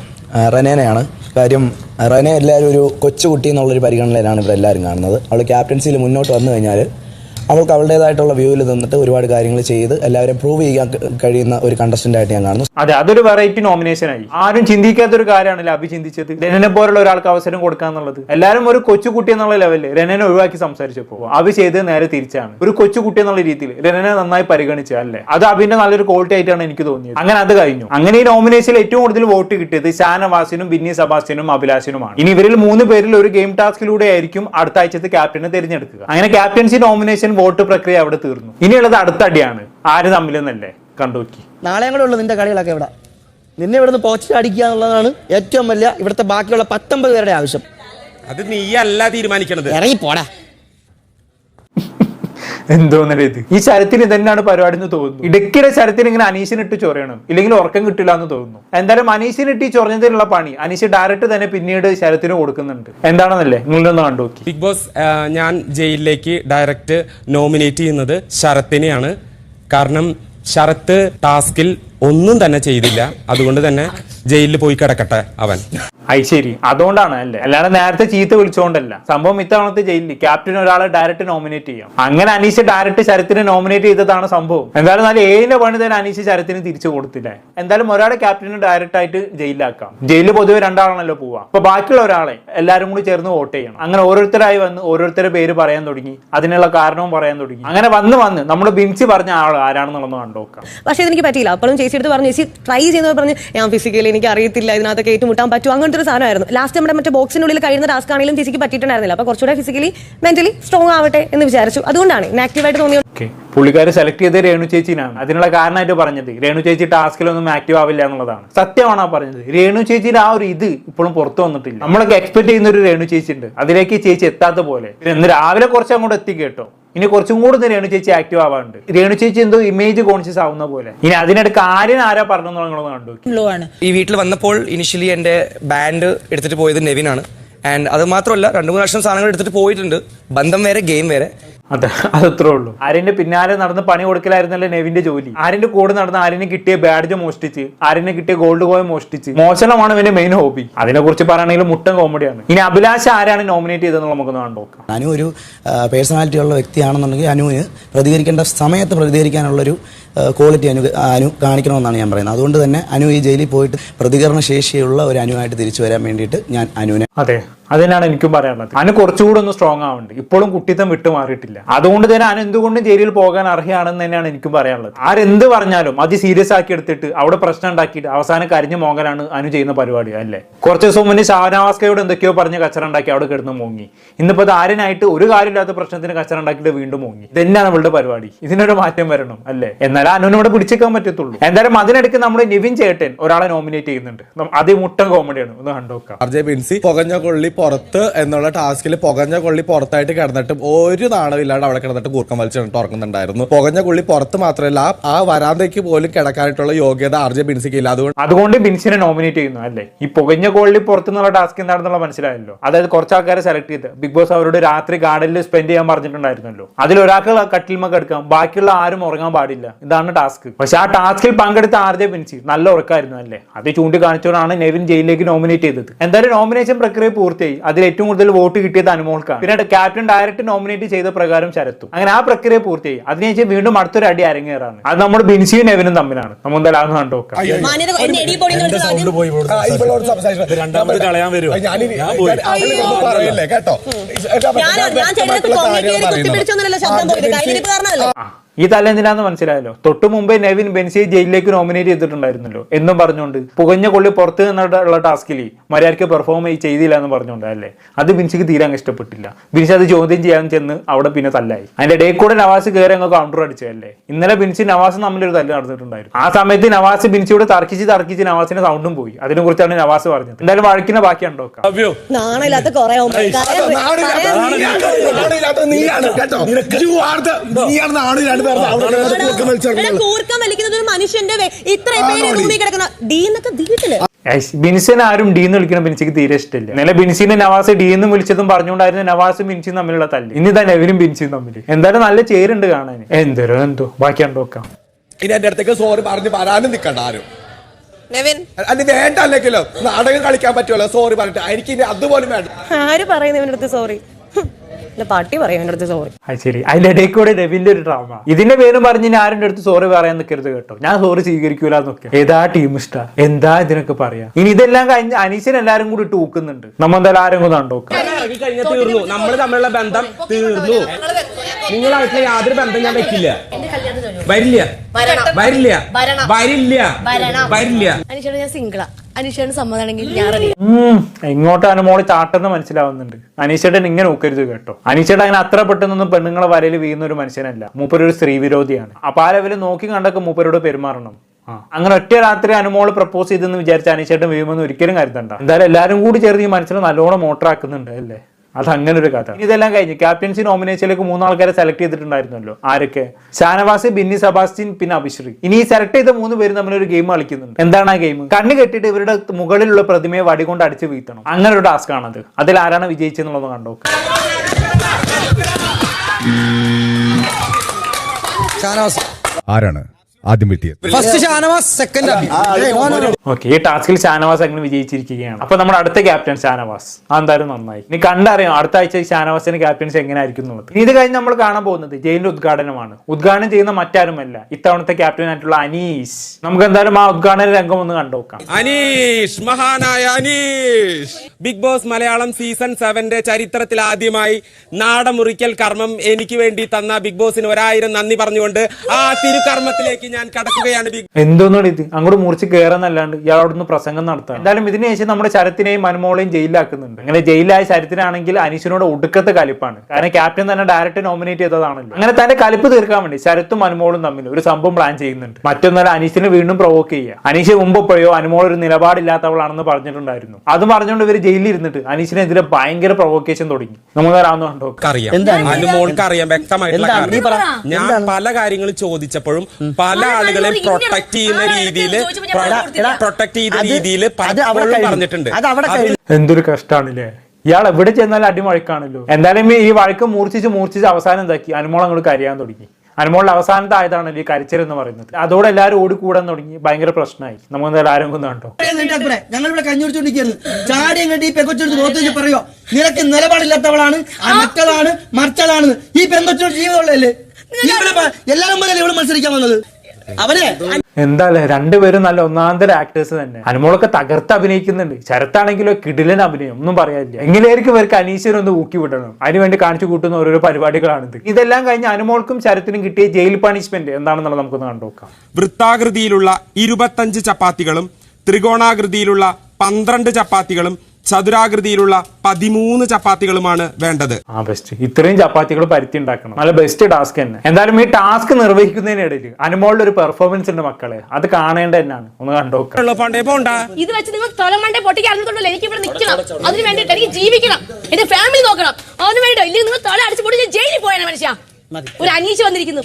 റനേനയാണ്. കാര്യം റനെ എല്ലാവരും ഒരു കൊച്ചുകുട്ടി എന്നുള്ളൊരു പരിഗണനയിലാണ് ഇവരെല്ലാവരും കാണുന്നത്. അവൾ ക്യാപ്റ്റൻസിയിൽ മുന്നോട്ട് വന്നു കഴിഞ്ഞാൽ അവൾക്ക് അവളുടേതായിട്ടുള്ള വ്യൂവിൽ നിന്നിട്ട് ഒരുപാട് കാര്യങ്ങൾ ചെയ്ത് എല്ലാവരും പ്രൂവ് ചെയ്യാൻ കഴിയുന്ന ഒരു കണ്ടസ്റ്റന്റ് ആയിട്ട് ഞാൻ കാണുന്നു. അതെ അതൊരു വെറൈറ്റി നോമിനേഷൻ ആയി. ആരും ചിന്തിക്കാത്ത ഒരു കാര്യമാണല്ലോ അഭി ചിന്തിച്ചത്? രനനെ പോലുള്ള ഒരാൾക്ക് അവസരം കൊടുക്കാന്നുള്ളത് എല്ലാവരും ഒരു കൊച്ചുകുട്ടി എന്നുള്ള ലെവലിൽ രനനെ ഒഴിവാക്കി സംസാരിച്ചപ്പോ അഭി ചെയ്തത് നേരെ തിരിച്ചാണ്. ഒരു കൊച്ചുകുട്ടി എന്നുള്ള രീതിയിൽ രനനെ നന്നായി പരിഗണിച്ച അല്ലേ? അത് അഭിന്റെ നല്ലൊരു ക്വാളിറ്റി ആയിട്ടാണ് എനിക്ക് തോന്നിയത്. അങ്ങനെ അത് കഴിഞ്ഞു. അങ്ങനെ ഈ നോമിനേഷനിൽ ഏറ്റവും കൂടുതൽ വോട്ട് കിട്ടിയത് ഷാനവാസിനും ബിന്നി സബാസിനും അഭിലാഷിനുമാണ് ഇനി ഇവരിൽ മൂന്ന് പേരിൽ ഒരു ഗെയിം ടാസ്കിലൂടെ ആയിരിക്കും അടുത്ത ആഴ്ചത്തെ ക്യാപ്റ്റനെ തിരഞ്ഞെടുക്കുക. അങ്ങനെ ക്യാപ്റ്റൻസി നോമിനേഷൻ വോട്ട് പ്രക്രിയ അവിടെ തീർന്നു. ഇനിയുള്ളത് അടുത്ത അടിയാണ്. ആര് തമ്മിലെന്നല്ലേ? കണ്ടുനോക്കി നാളെ കൂടെ ഉള്ളു നിന്റെ കളികളൊക്കെ ഇവിടെ. നിന്നെ ഇവിടുന്ന് പോസ്റ്റ് അടിക്കുക എന്നുള്ളതാണ് ഏറ്റവും വലിയ ഇവിടുത്തെ ബാക്കിയുള്ള പത്തൊമ്പത് പേരുടെ ആവശ്യം. അത് നീ അല്ല തീരുമാനിക്കണത്. ഇറങ്ങി പോടാ എന്തോന്നല്ലേ ഇത്. ഈ ശരത്തിന് ഇതന്നെയാണ് പരിപാടി എന്ന് തോന്നുന്നു. ഇടയ്ക്കിടെ ശരത്തിന് ഇങ്ങനെ അനീഷിന് ഇട്ട് ചൊറയണം. ഇല്ലെങ്കിൽ ഉറക്കം കിട്ടില്ല എന്ന് തോന്നുന്നു. എന്തായാലും അനീഷിന് ഇട്ട് ഈ ചൊറഞ്ഞതിനുള്ള പണി അനീഷ് ഡയറക്റ്റ് തന്നെ പിന്നീട് ശരത്തിന് കൊടുക്കുന്നുണ്ട്. എന്താണെന്നല്ലേ? നിങ്ങളൊന്ന് കണ്ടു നോക്കി ബിഗ് ബോസ് ഞാൻ ജയിലിലേക്ക് ഡയറക്റ്റ് നോമിനേറ്റ് ചെയ്യുന്നത് ശരത്തിനെയാണ്. കാരണം ശരത്ത് ടാസ്കിൽ ഒന്നും തന്നെ ചെയ്തില്ല. അതുകൊണ്ട് തന്നെ ജയിലിൽ പോയി കിടക്കട്ടെ അവൻ. അത് ശരി. അതുകൊണ്ടാണ് അല്ലേ? അല്ലാതെ നേരത്തെ ചീത്ത വിളിച്ചുകൊണ്ടല്ല സംഭവം ഇത്തവണത്തെ ജയിലിൽ ക്യാപ്റ്റൻ ഒരാളെ ഡയറക്റ്റ് നോമിനേറ്റ് ചെയ്യാം. അങ്ങനെ അനീഷ് ഡയറക്റ്റ് ശരത്തിനെ നോമിനേറ്റ് ചെയ്തതാണ് സംഭവം. എന്തായാലും നല്ല ഏഴിന്റെ പണി തന്നെ അനീഷ് ശരത്തിന് തിരിച്ചു കൊടുത്തില്ലേ? എന്തായാലും ഒരാളെ ക്യാപ്റ്റന് ഡയറക്റ്റ് ആയിട്ട് ജയിലിലാക്കാം. ജയിലിൽ പൊതുവെ രണ്ടാളാണല്ലോ പോവാ. അപ്പൊ ബാക്കിയുള്ള ഒരാളെ എല്ലാരും കൂടി ചേർന്ന് വോട്ട് ചെയ്യണം. അങ്ങനെ ഓരോരുത്തരായി വന്ന് ഓരോരുത്തരുടെ പേര് പറയാൻ തുടങ്ങി. അതിനുള്ള കാരണവും പറയാൻ തുടങ്ങി. അങ്ങനെ വന്ന് വന്ന് നമ്മുടെ ബിൻസി പറഞ്ഞ ആൾ ആരാണെന്നുള്ളത് കണ്ടോക്കാം. പക്ഷേ ഇതെനിക്ക് പറ്റിയില്ല. അപ്പോഴും ചേച്ചി എടുത്ത് പറഞ്ഞു ചേച്ചി ട്രൈ ചെയ്യുന്നവർ പറഞ്ഞു ഞാൻ ഫിസിക്കലി എനിക്ക് അറിയത്തില്ല ഇതിനകത്തൊക്കെ ഏറ്റുമുട്ടാൻ പറ്റും അങ്ങനത്തെ ഒരു സാധനമായിരുന്നു. ലാസ്റ്റ് നമ്മുടെ മറ്റേ ബോക്സിനുള്ളിൽ കഴിയുന്ന ടാസ്ക് ആണെങ്കിലും ചേച്ചിക്ക് പറ്റിയിട്ടുണ്ടായിരുന്നില്ല. അപ്പൊ കുറച്ചുകൂടെ ഫിസിക്കലി മെന്റലി സ്ട്രോങ് ആവട്ടെ എന്ന് വിചാരിച്ചു. അതുകൊണ്ടാണ് ആക്റ്റീവായിട്ട് തോന്നിയത്. പുള്ളിക്കാർ സെലക്ട് ചെയ്ത് രേണു ചേച്ചിനാണ്. അതിനുള്ള കാരണമായിട്ട് പറഞ്ഞത്. രേണു ചേച്ചി ടാസ്കിലൊന്നും ആക്റ്റീവ് ആവില്ല എന്നുള്ളതാണ്. സത്യമാണ് ആ പറഞ്ഞത്? രേണു ചേച്ചിയുടെ ആ ഒരു ഇത് ഇപ്പോഴും പുറത്തു വന്നിട്ടില്ല. നമ്മളൊക്കെ എക്സ്പെക്ട് ചെയ്യുന്ന ഒരു രേണു ചേച്ചി ഉണ്ട് അതിലേക്ക് ചേച്ചി എത്താത്ത പോലെ. ഇന്ന് രാവിലെ കുറച്ച് അങ്ങോട്ട് എത്തി കേട്ടോ ഇനി കുറച്ചും കൂടെ ഒന്ന് രേണു ചേച്ചി ആക്റ്റീവ് ആവാറുണ്ട് രേണു ചേച്ചി എന്തോ ഇമേജ് കോൺഷ്യസ് ആവുന്ന പോലെ. ഇനി അതിനിടയ്ക്ക് ആര്യൻ ആരാ പറഞ്ഞു നിങ്ങളൊന്ന് കണ്ടു ഈ വീട്ടിൽ വന്നപ്പോൾ ഇനിഷ്യലി എന്റെ ബാൻഡ് എടുത്തിട്ട് പോയത് നെവിനാണ് ആൻഡ് അത് മാത്രമല്ല രണ്ടു മൂന്ന് ലക്ഷം സാധനങ്ങൾ എടുത്തിട്ട് പോയിട്ടുണ്ട്. ബന്ധം വേറെ ഗെയിം വേറെ. അതെ അതത്രേ ഉള്ളൂ. ആര്യന്റെ പിന്നാലെ നടന്ന് പണി കൊടുക്കലായിരുന്നല്ലേ നെവിന്റെ ജോലി? ആര്യന്റെ കൂടെ നടന്ന് ആര്യന് കിട്ടിയ ബാഡ്ജ് മോഷ്ടിച്ച് ആര്യന് കിട്ടിയ ഗോൾഡ് കോയിൻ മോഷ്ടിച്ച്. മോശമാണ് ഇവന്റെ മെയിൻ ഹോബി അതിനെ കുറിച്ച് പറയുകയാണെങ്കിൽ മുട്ടൻ കോമഡിയാണ് ഇനി അഭിലാഷ് ആരാണ് നോമിനേറ്റ് ചെയ്തതെന്ന് നമുക്ക് നോക്കാം. അനു ഒരു പേഴ്സണാലിറ്റി ഉള്ള വ്യക്തിയാണെന്നുണ്ടെങ്കിൽ അനുവിന് പ്രതികരിക്കേണ്ട സമയത്ത് പ്രതികരിക്കാനുള്ളൊരു ക്വാളിറ്റി അനു അനു കാണിക്കണമെന്നാണ് ഞാൻ പറയുന്നത്. അതുകൊണ്ട് തന്നെ അനു ഈ ജയിലിൽ പോയിട്ട് പ്രതികരണ ശേഷിയുള്ള ഒരു അനുവായിട്ട് തിരിച്ചു വരാൻ വേണ്ടിയിട്ട് ഞാൻ അനുവിനെ അതെ. അതിനാണ് എനിക്കും പറയാനുള്ളത് അനു കുറച്ചുകൂടെ ഒന്ന് സ്ട്രോങ് ആവുന്നുണ്ട് ഇപ്പോഴും കുട്ടിത്തം വിട്ടു മാറിയിട്ടില്ല. അതുകൊണ്ട് തന്നെ അനു എന്തുകൊണ്ടും ജയിലിൽ പോകാൻ അർഹയാണെന്ന് തന്നെയാണ് എനിക്കും പറയാനുള്ളത്. ആരെന്ത് പറഞ്ഞാലും അത് സീരിയസ് ആക്കി എടുത്തിട്ട് അവിടെ പ്രശ്നം ഉണ്ടാക്കിയിട്ട് അവസാനം കരിഞ്ഞ മോങ്ങലാണ് അനു ചെയ്യുന്ന പരിപാടി അല്ലേ? കുറച്ച് ദിവസം മുന്നേ ഷാനവാസ്കയോട് എന്തൊക്കെയോ പറഞ്ഞ് കച്ചറ ഉണ്ടാക്കി അവിടെ കിടന്ന് മോങ്ങി. ഇന്നിപ്പോ ഇത് ആര്യനായിട്ട് ഒരു കാര്യമില്ലാത്ത പ്രശ്നത്തിന് കച്ചറ ഉണ്ടാക്കിയിട്ട് വീണ്ടും മോങ്ങി. ഇതന്നെയാണ് അവളുടെ പരിപാടി. ഇതിനൊരു മാറ്റം വരണം അല്ലേ? എന്നാലും അനുവിനെ ഇവിടെ പിടിച്ചേക്കാൻ പറ്റത്തുള്ളൂ. എന്തായാലും അതിനിടയ്ക്ക് നമ്മുടെ നിവിൻ ചേട്ടൻ ഒരാളെ നോമിനേറ്റ് ചെയ്യുന്നുണ്ട്. അത് മുട്ട കോമഡിയാണ് ഒന്ന് കണ്ടുനോക്കാം ആർ ജെ ബിൻസി പുകഞ്ഞ കൊള്ളി പുറത്ത് എന്നുള്ള ടാസ്കിൽ പുകഞ്ഞ കൊള്ളി പുറത്തായിട്ട് കിടന്നിട്ടും ഒരു നാണവും ഇല്ലാണ്ട് അവിടെ കിടന്നിട്ട് കൂർക്കം വലിച്ചിട്ട് ഉറങ്ങുന്നുണ്ടായിരുന്നു പുകഞ്ഞ കൊള്ളി പുറത്ത് മാത്രമല്ല ആ- ആ വരാന്തയ്ക്ക് പോലും കിടക്കാനായിട്ടുള്ള യോഗ്യത ആർ ജെ ബിൻസിക്ക് ഇല്ല. അതുകൊണ്ട് അതുകൊണ്ട് ബിൻസിനെ നോമിനേറ്റ് ചെയ്യുന്നു അല്ലേ? ഈ പുകഞ്ഞ പുറത്ത് പുറത്തുനിന്നുള്ള ടാസ്ക് എന്താണെന്നുള്ള മനസ്സിലായല്ലോ. അതായത് കുറച്ച് ആൾക്കാരെ സെലക്ട് ചെയ്ത്. ബിഗ് ബോസ് അവരോട് രാത്രി ഗാർഡനിൽ സ്പെൻഡ് ചെയ്യാൻ പറഞ്ഞിട്ടുണ്ടായിരുന്നല്ലോ. അതിൽ ഒരാൾക്ക് കട്ടിൽമൊക്കെ എടുക്കാം ബാക്കിയുള്ള ആരും ഉറങ്ങാൻ പാടില്ല. ഇതാണ് ടാസ്ക്. പക്ഷെ ആ ടാസ്കിൽ പങ്കെടുത്ത ആർജെ ബിൻസി നല്ല ഉറക്കായിരുന്നു അല്ലേ? അത് ചൂണ്ടിക്കാണിച്ചോണ്ടാണ് നെവിൻ ജയിലിലേക്ക് നോമിനേറ്റ് ചെയ്തത്. എന്തായാലും നോമിനേഷൻ പ്രക്രിയ പൂർത്തിയായി. അതിൽ ഏറ്റവും കൂടുതൽ വോട്ട് കിട്ടിയത് അനുമോൾക്കാണ്. പിന്നെ ക്യാപ്റ്റൻ ഡയറക്റ്റ് നോമിനേറ്റ് ചെയ്ത പ്രകാരം ശരത്തും. അങ്ങനെ ആ പ്രക്രിയ പൂർത്തിയായി. അതിനുശേഷം വീണ്ടും അടുത്തൊരു അടി അരങ്ങേറാണ്. അത് നമ്മുടെ ബിൻസിയും നെവിനും തമ്മിലാണ്. നമ്മൾ എന്തായാലും കണ്ടു കേട്ടോ? ഈ തല എന്തിനാന്ന് മനസ്സിലായല്ലോ? തൊട്ടു മുമ്പേ നെവിൻ ബെൻസിയെ ജയിലിലേക്ക് നോമിനേറ്റ് ചെയ്തിട്ടുണ്ടായിരുന്നല്ലോ. എന്നും പറഞ്ഞുകൊണ്ട്. പുകഞ്ഞ കൊള്ളി പുറത്ത് നിന്നുള്ള ടാസ്കിൽ മര്യാദയ്ക്ക് പെർഫോം ചെയ്തില്ല എന്ന് പറഞ്ഞുകൊണ്ട് അല്ലേ? അത് ബിൻസിക്ക് തീരാൻ ഇഷ്ടപ്പെട്ടില്ല. ബിൻസി അത് ചോദ്യം ചെയ്യാൻ ചെന്ന് അവിടെ പിന്നെ തല്ലായി. അതിന്റെ ഇടയിൽ കൂടെ നവാസ് കയറി അങ്ങ് കൗണ്ടർ അടിച്ചതല്ലേ ഇന്നലെ ബിൻസി നവാസ് തമ്മിലൊരു തല്ല് നടന്നിട്ടുണ്ടായിരുന്നു. ആ സമയത്ത് നവാസ് ബിൻസിയോട് തർക്കിച്ച് തർക്കിച്ച് നവാസിന്റെ സൗണ്ടും പോയി. അതിനെ കുറിച്ചാണ് നവാസ് പറഞ്ഞത്. എന്തായാലും വഴക്കിനെ ബാക്കി ഉണ്ടോ നീയാണ് കേട്ടോ. നീയാണ് നാടില്ലാണ്ട് കൂർക്കം വലിക്കുന്നത് ഒരു മനുഷ്യന്റെ ഇത്ര പേര് റൂമിൽ കിടക്കുന്ന ഡി എന്നൊക്കെ വീട്ടിൽ. ബിൻസിനെ ആരും ഡി എന്ന് വിളിക്കണം ബിൻസിക്ക് തീരെ ഇഷ്ടമില്ല. ഇന്നലെ ബിൻസിനെ നവാസ് ഡി എന്ന് വിളിച്ചതും പറഞ്ഞുകൊണ്ടായിരുന്നു നവാസും ബിൻസിയും തമ്മിലുള്ള തല്ല്. ഇനി തന്നെ നെവിനും ബിൻസിയും തമ്മിൽ എന്തായാലും നല്ല ചേരുണ്ട് കാണാൻ. എന്തോരോ എന്തോ. ബാക്കി കണ്ടു നോക്കാം. ഇനി എന്റെ അടുത്തേക്ക് സോറി പറഞ്ഞ് വരാനും നിൽക്കണ്ട ആരും. അല്ല വേണ്ട അല്ലെങ്കിലോ? നാടകം കളിക്കാൻ പറ്റുമല്ലോ. സോറി പറഞ്ഞിട്ട്. എനിക്ക് ഇനി അതുപോലും വേണ്ട. ആര് പറയുന്നു ഇവന്റെ അടുത്ത് സോറി അല്ല പാട്ടി പറയും ഇവന്റെ അടുത്ത് സോറി അത് ശരി. അതിന്റെ ഇടയിൽ കൂടെ രവിന്റെ ഒരു ഡ്രാമ ഇതിന്റെ പേരും പറഞ്ഞ് ഞാൻ ആരുടെ അടുത്ത് സോറി പറയാൻ നിൽക്കരുത് കേട്ടോ. ഞാൻ സോറി സ്വീകരിക്കൂല എന്നൊക്കെ. ഏതാ ടീം ഇഷ്ട? എന്താ ഇതിനൊക്കെ പറയാ? ഇനി ഇതെല്ലാം കഴിഞ്ഞ് അനീഷൻ എല്ലാരും കൂടി ടൂക്കുന്നുണ്ട് നമ്മ എന്തായാലും ആരും കൂടെ കണ്ടോക്കാം ഇറങ്ങി കഴിഞ്ഞാൽ തീർന്നു. നമ്മൾ തമ്മിലുള്ള ബന്ധം തീർന്നു. നിങ്ങളായിട്ടുള്ള യാതൊരു ബന്ധം ഞാൻ വെക്കില്ല. വരില്ല. വരില്ല. വരില്ല. വരില്ല. അനീഷേട്ടൻ ഞാൻ സിംഗിളാ അനീഷേട്ടൻ സമ്മതമാണെങ്കിൽ ഞാൻ റെഡി എങ്ങോട്ടാണ് മോളി ചാട്ടെന്ന് മനസ്സിലാവുന്നുണ്ട്. അനീഷേട്ടൻ ഇങ്ങനെ ഒക്കരുത് കേട്ടോ. അനീഷേട്ടൻ അങ്ങനെ അത്ര പെട്ടെന്നൊന്നും പെണ്ണുങ്ങളെ വരയിൽ വീഴുന്ന ഒരു മനുഷ്യനല്ല. മൂപ്പരൊരു സ്ത്രീ വിരോധിയാണ് അപ്പൊ ആ ലെവലിൽ നോക്കി കണ്ടൊക്കെ മൂപ്പരോട് പെരുമാറണം. അങ്ങനെ ഒറ്റ രാത്രി അനുമോൾ പ്രപ്പോസ് ചെയ്തെന്ന് വിചാരിച്ച അനീഷേട്ടൻ വീഴുമെന്ന് ഒരിക്കലും കരുതണ്ട. എന്തായാലും എല്ലാരും കൂടി ചേർന്ന് ഈ മനസ്സിനെ നല്ലോണം മോട്ടറാക്കുന്നുണ്ട് അല്ലേ? അത് അങ്ങനെ ഒരു കഥ. ഇനി ഇതെല്ലാം കഴിഞ്ഞ് ക്യാപ്റ്റൻസി നോമിനേഷനിലേക്ക് മൂന്നാൾക്കാരെ സെലക്ട് ചെയ്തിട്ടുണ്ടായിരുന്നല്ലോ. ആരൊക്കെ? ഷാനവാസ് ബിന്നി സബാസ്റ്റിൻ പിന്നെ അഭിശ്രീ. ഇനി ഈ സെലക്ട് ചെയ്ത മൂന്ന് പേരും തമ്മിൽ ഒരു ഗെയിം കളിക്കുന്നുണ്ട്. എന്താണ് ആ ഗെയിം കണ്ണ് കെട്ടിയിട്ട് ഇവരുടെ മുകളിലുള്ള പ്രതിമയെ വടികൊണ്ട് അടിച്ച് വീഴ്ത്തണം. അങ്ങനെ ഒരു ടാസ്ക് ആണത്. അതിൽ ആരാണ് വിജയിച്ചെന്നുള്ളത് കണ്ടോ ഷാനവാസ്. ആരാണ്? ആദ്യം വെട്ടിയത് ഫസ്റ്റ് ഷാനവാസ് സെക്കൻഡ് ഓക്കെ ഈ ടാസ്കിൽ ഷാനവാസ് അങ്ങനെ വിജയിച്ചിരിക്കുകയാണ്. അപ്പൊ നമ്മുടെ അടുത്ത ക്യാപ്റ്റൻ ഷാനവാസ്. ആ എന്തായാലും നന്നായി. ഇനി കണ്ടറിയാം അടുത്ത ആഴ്ച ഷാനവാസിന്റെ ക്യാപ്റ്റൻസി എങ്ങനെ ആയിരിക്കും എന്നുള്ളത്. ഇനി ഇത് കഴിഞ്ഞ് നമ്മൾ കാണാൻ പോകുന്നത് ജയിലിന്റെ ഉദ്ഘാടനമാണ്. ഉദ്ഘാടനം ചെയ്യുന്ന മറ്റാരുമല്ല ഇത്തവണത്തെ ക്യാപ്റ്റൻ ആയിട്ടുള്ള അനീഷ്. നമുക്ക് എന്തായാലും ആ ഉദ്ഘാടന രംഗം ഒന്ന് കണ്ടുനോക്കാം അനീഷ് മഹാനായ Aneesh. Bigg Boss Malayalam season സെവന്റെ ചരിത്രത്തിൽ ആദ്യമായി നാടമുറിക്കൽ കർമ്മം എനിക്ക് വേണ്ടി തന്ന ബിഗ് ബോസിന് ഒരായിരം നന്ദി പറഞ്ഞുകൊണ്ട് ആ തിരുകർമ്മത്തിലേക്ക് ഞാൻ കടക്കുകയാണ് എന്തോന്നാണ് ഇത്? അങ്ങോട്ട് മുറിച്ച് കയറാന്നല്ലാണ്ട് ഇയാൾ അവിടുന്ന് പ്രസംഗം നടത്താം എന്തായാലും ഇതിന് ശേഷം നമ്മുടെ ശരത്തിനെയും മനുമോളെയും ജയിലിലാക്കുന്നുണ്ട്. അങ്ങനെ ജയിലായ ശരത്തിനാണെങ്കിൽ അനീഷിനോട് ഒടുക്കത്തെ കലിപ്പാണ്. കാരണം ക്യാപ്റ്റൻ തന്നെ ഡയറക്റ്റ് നോമിനേറ്റ് ചെയ്തതാണല്ലോ. അങ്ങനെ തന്റെ കലിപ്പ് തീർക്കാൻ വേണ്ടി ശരത്തും അനുമോളും തമ്മിൽ ഒരു സംഭവം പ്ലാൻ ചെയ്യുന്നുണ്ട്. മറ്റൊന്നല്ല അനീഷിനെ വീണ്ടും പ്രൊവോക്ക് ചെയ്യുക. അനീഷ് മുമ്പ് എപ്പോഴോ അനുമോൾ ഒരു നിലപാടില്ലാത്തവളാണെന്ന് പറഞ്ഞിട്ടുണ്ടായിരുന്നു. അത് പറഞ്ഞുകൊണ്ട് ഇവർ ജയിലിൽ ഇരുന്നിട്ട് അനീഷിനെതിരെ ഭയങ്കര പ്രൊവോക്കേഷൻ തുടങ്ങി. നമുക്കറിയാവുന്ന കണ്ടോ അറിയാം. അനുമോൾക്ക് അറിയാം. വ്യക്തമായിട്ടുള്ള കാര്യം. ഞാൻ പല കാര്യങ്ങൾ ചോദിച്ചപ്പോഴും പല ആളുകളെയും പ്രൊട്ടക്ട് ചെയ്യുന്ന രീതിയിൽ പ്രൊട്ടക്ട് ചെയ്ത രീതിയിൽ പലപ്പോഴും പറഞ്ഞിട്ടുണ്ട് എന്തൊരു കഷ്ടാണല്ലേ? ഇയാൾ എവിടെ ചെന്നാലും അടിമഴക്കാണല്ലോ. എന്തായാലും ഈ വഴക്ക് മൂർച്ഛിച്ച് മൂർച്ഛിച്ച് അവസാനം എന്താക്കി? അനുമോൾ അങ്ങോട്ട് കരയാൻ തുടങ്ങി. അനുമോളിൽ അവസാനത്തെ ആയതാണല്ലോ ഈ കരച്ചിൽ എന്ന് പറയുന്നത്. അതോടെ എല്ലാവരും ഓടിക്കൂടാൻ തുടങ്ങി. ഭയങ്കര പ്രശ്നമായി. നമുക്ക് എന്തായാലും ആരും കണ്ടോ? ഞങ്ങൾ ഇവിടെ കഞ്ഞുടിച്ചോണ്ടിരിക്കുന്നു ചാടി അങ്ങോട്ട് ഈ പറയോ? നിനക്ക് നിലപാടില്ലാത്തവളാണ് മറ്റളാണ് മറ്റതാണ് ഈ പെങ്കൊച്ചോട് ജീവിതമുള്ളതല്ലേ? എല്ലാവരും പോലെ ഇവിടെ മത്സരിക്കാൻ വന്നത്? അവനെ എന്താല്ലേ രണ്ടുപേരും നല്ല ഒന്നാന്തര ആക്ടേഴ്സ് തന്നെ. അനുമോളൊക്കെ തകർത്ത് അഭിനയിക്കുന്നുണ്ട്. ശരത്താണെങ്കിലോ കിടിലൻ അഭിനയം ഒന്നും പറയാനില്ല. എങ്ങനെയായിരിക്കും ഇവർക്ക് അനീശ്വരം ഒന്ന് ഊക്കി വിടണം? അതിനുവേണ്ടി കാണിച്ചു കൂട്ടുന്ന ഓരോരോ പരിപാടികളാണിത്. ഇതെല്ലാം കഴിഞ്ഞ് അനുമോൾക്കും ശരത്തിനും കിട്ടിയ ജയിൽ പണിഷ്മെന്റ് എന്താണെന്നുള്ള നമുക്കൊന്ന് കണ്ടുനോക്കാം വൃത്താകൃതിയിലുള്ള ഇരുപത്തഞ്ച് ചപ്പാത്തികളും ത്രികോണാകൃതിയിലുള്ള പന്ത്രണ്ട് ചപ്പാത്തികളും ചതുരാകൃതിയിലുള്ള പതിമൂന്ന് ചപ്പാത്തികളുമാണ് വേണ്ടത്. ആ ബെസ്റ്റ് ഇത്രയും ചപ്പാത്തികൾ പരുത്തി ഉണ്ടാക്കണം. നല്ല ബെസ്റ്റ് ടാസ്ക് തന്നെ. എന്തായാലും ഈ ടാസ്ക് നിർവഹിക്കുന്നതിനിടയിൽ അനുമോളുടെ ഒരു പെർഫോമൻസ് ഉണ്ട് മക്കളെ. അത് കാണേണ്ട തന്നെയാണ്. ഒന്ന് കണ്ടോക്കാം ഇത് വെച്ച് നിങ്ങൾ തൊലമണ്ടേ എനിക്ക് ഇവിടെ നിൽക്കണം. അതിന് വേണ്ടിയിട്ട് എനിക്ക് ജീവിക്കണം. എന്റെ ഫാമിലി നോക്കണം. അതിന് വേണ്ടിട്ടോ? ഇല്ലെങ്കിൽ നിങ്ങൾ തൊല അടിച്ചു പൊട്ടി ജയിലിൽ പോയാണ് മനുഷ്യ. ഒരു അനീഷ് വന്നിരിക്കുന്നു.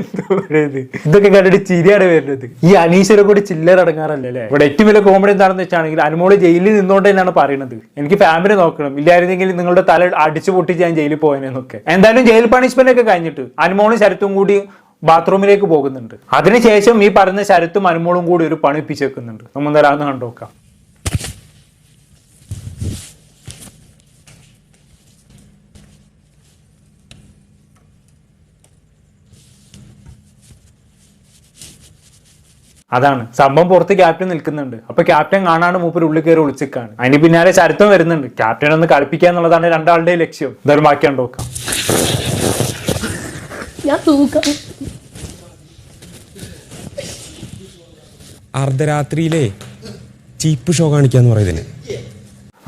എന്താ പറയുന്നത്? ഇതൊക്കെ കണ്ടിട്ട് ചിരിയാണ് വരുന്നത്. ഈ അനീശ്വരെ കൂടി ചില്ലർ അടങ്ങാറല്ലേ ഇവിടെ ഏറ്റവും വലിയ കോമഡി എന്താണെന്ന് വെച്ചാണെങ്കിൽ അനുമോൾ ജയിലിൽ നിന്നുകൊണ്ട് തന്നെയാണ് പറയുന്നത്. എനിക്ക് ഫാമിലി നോക്കണം. ഇല്ലായിരുന്നെങ്കിൽ നിങ്ങളുടെ തല അടിച്ചു പൊട്ടിച്ച് ഞാൻ ജയിലിൽ പോയനെന്നൊക്കെ. എന്തായാലും ജയിൽ പണിഷ്മെന്റ് ഒക്കെ കഴിഞ്ഞിട്ട് അനുമോളും ശരത്തും കൂടി ബാത്റൂമിലേക്ക് പോകുന്നുണ്ട്. അതിനുശേഷം ഈ പറയുന്ന ശരത്തും അനുമോളും കൂടി ഒരു പണിപ്പിച്ചേക്കുന്നുണ്ട് നമ്മൾ എന്തായാലും കണ്ടോക്കാം അതാണ്. സംഭവം പുറത്ത് ക്യാപ്റ്റൻ നിൽക്കുന്നുണ്ട്. അപ്പൊ ക്യാപ്റ്റൻ കാണാണ്ട് മൂപ്പർ ഉള്ളിൽ കയറി ഒളിച്ചിക്കാണ് അതിന് പിന്നാലെ ചരിത്രം വരുന്നുണ്ട്. ക്യാപ്റ്റൻ ഒന്ന് കളിപ്പിക്കുക എന്നുള്ളതാണ് രണ്ടാളുടെ ലക്ഷ്യം. എന്തായാലും ബാക്കി കണ്ടോക്കാം ഞാൻ തൂക്കം. അർദ്ധരാത്രിയിലെ ചീപ്പ് ഷോ കാണിക്കാന്ന് പറയുന്നതിന്.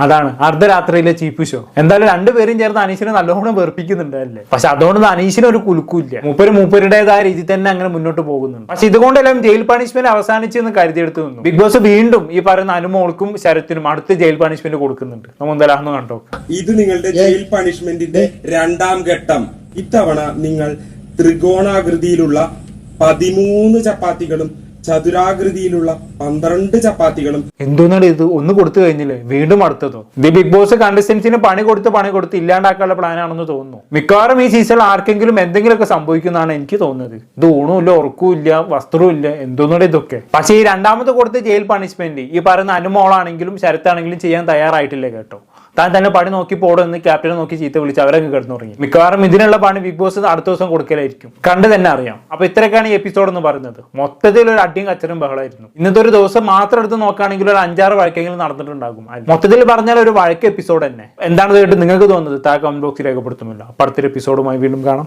അതാണ്. അർദ്ധരാത്രിയിലെ ചീപ്പ് ഷോ. എന്തായാലും രണ്ടുപേരും ചേർന്ന് അനീഷിനെ നല്ലോണം വെറുപ്പിക്കുന്നുണ്ടല്ലേ പക്ഷെ അതുകൊണ്ട് അനീഷിന് ഒരു കുലുക്കൂല്ല മൂപ്പര് മൂപ്പരുടേതായ രീതി തന്നെ അങ്ങനെ മുന്നോട്ട് പോകുന്നുണ്ട്. പക്ഷെ ഇതുകൊണ്ടെല്ലാം ജയിൽ പണിഷ്മെന്റ് അവസാനിച്ചെന്ന് കരുതിയെടുത്ത് നിന്നു. ബിഗ് ബോസ് വീണ്ടും ഈ പറയുന്ന അനുമോൾക്കും ശരത്തിനും അടുത്ത് ജയിൽ പണിഷ്മെന്റ് കൊടുക്കുന്നുണ്ട്. നമ്മൾ എന്തായാലും കണ്ടോ ഇത് നിങ്ങളുടെ ജയിൽ പണിഷ്മെന്റിന്റെ രണ്ടാം ഘട്ടം. ഇത്തവണ നിങ്ങൾ ത്രികോണാകൃതിയിലുള്ള പതിമൂന്ന് ചപ്പാത്തികളും ചതുരാകൃതിയിലുള്ള പന്ത്രണ്ട് ചപ്പാത്തികളും എന്തോന്നാണ് ഇത്? ഒന്ന് കൊടുത്തു കഴിഞ്ഞില്ലേ? വീണ്ടും അടുത്തതോ? ദി ബിഗ് ബോസ് കണ്ടസ്റ്റൻസിന് പണി കൊടുത്ത് പണി കൊടുത്ത് ഇല്ലാണ്ടാക്കാനുള്ള പ്ലാൻ ആണെന്ന് തോന്നുന്നു. മിക്കവാറും ഈ സീസണിൽ ആർക്കെങ്കിലും എന്തെങ്കിലുമൊക്കെ സംഭവിക്കുന്നതാണ് എനിക്ക് തോന്നുന്നത്. ഇത് ഊണുമില്ല ഉറക്കുമില്ല ഇല്ല വസ്ത്രവും ഇല്ല എന്തോന്നാണ് ഇതൊക്കെ? പക്ഷേ ഈ രണ്ടാമത് കൊടുത്ത ജയിൽ പണിഷ്മെന്റ് ഈ പറയുന്ന അനുമോളാണെങ്കിലും ശരത്താണെങ്കിലും ചെയ്യാൻ തയ്യാറായിട്ടില്ല കേട്ടോ? താൻ തന്നെ പണി നോക്കി പോടുമെന്ന് ക്യാപ്റ്റനെ നോക്കി ചീത്ത വിളിച്ച് അവരങ്ങ് കിടന്നു തുടങ്ങി മിക്കവാറും ഇതിനുള്ള പണി ബിഗ് ബോസ് അടുത്ത ദിവസം കൊടുക്കലായിരിക്കും. കണ്ടു തന്നെ അറിയാം. അപ്പൊ ഇത്രയൊക്കെയാണ് ഈ എപ്പിസോഡ് എന്ന് പറയുന്നത്. മൊത്തത്തിൽ ഒരു അടിയും കച്ചറും ബഹളമായിരുന്നു ഇന്നത്തെ ഒരു ദിവസം മാത്രം എടുത്ത് നോക്കുകയാണെങ്കിൽ ഒരു അഞ്ചാറ് വഴക്കെങ്കിലും നടന്നിട്ടുണ്ടാകും. മൊത്തത്തിൽ പറഞ്ഞാൽ ഒരു വഴക്ക് എപ്പിസോഡ് തന്നെ. എന്താണ് കേട്ട് നിങ്ങൾക്ക് തോന്നുന്നത് താ കമന്റ് ബോക്സിൽ രേഖപ്പെടുത്തുമല്ലോ. അടുത്തൊരു എപ്പിസോഡുമായി വീണ്ടും കാണാം.